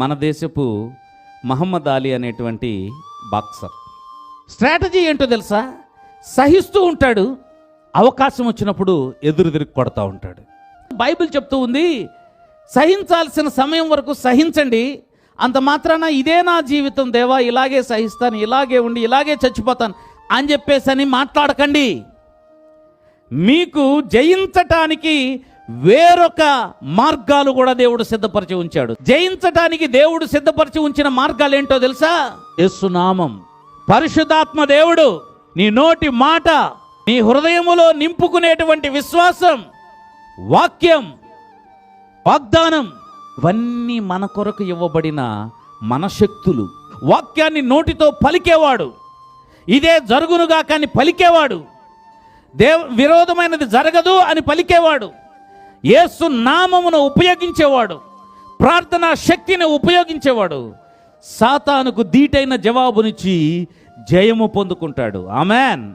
మన దేశపు మహమ్మద్ అలీ అనేటువంటి బాక్సర్. స్ట్రాటజీ ఏంటో తెలుసా? సహిస్తూ ఉంటాడు అవకాశం వచ్చినప్పుడు ఎదురు తిరిగి కొడతా ఉంటాడు. బైబిల్ చెప్తూ ఉంది సహించాల్సిన సమయం వరకు సహించండి అంత మాత్రాన ఇదే నా జీవితం దేవా ఇలాగే సహిస్తాను ఇలాగే ఉండి ఇలాగే చచ్చిపోతాను అని చెప్పేసి అని మాట్లాడకండి. మీకు జయించటానికి వేరొక మార్గాలు కూడా దేవుడు సిద్ధపరిచి ఉంచాడు. జయించటానికి దేవుడు సిద్ధపరిచి ఉంచిన మార్గాలు ఏంటో తెలుసా? యస్సునామం పరిశుద్ధాత్మ దేవుడు నీ నోటి మాట నీ హృదయములో నింపుకునేటువంటి విశ్వాసం వాక్యం వాగ్దానం ఇవన్నీ మన కొరకు ఇవ్వబడిన మన శక్తులు వాక్యాన్ని నోటితో పలికేవాడు. ఇదే జరుగునుగా కానీ పలికేవాడు. దేవ విరోధమైనది జరగదు అని పలికేవాడు. యేసు నామమును ఉపయోగించేవాడు ప్రార్థనా శక్తిని ఉపయోగించేవాడు సాతానుకు దీటైన జవాబునిచ్చి జయము పొందుకుంటాడు. ఆమెన్.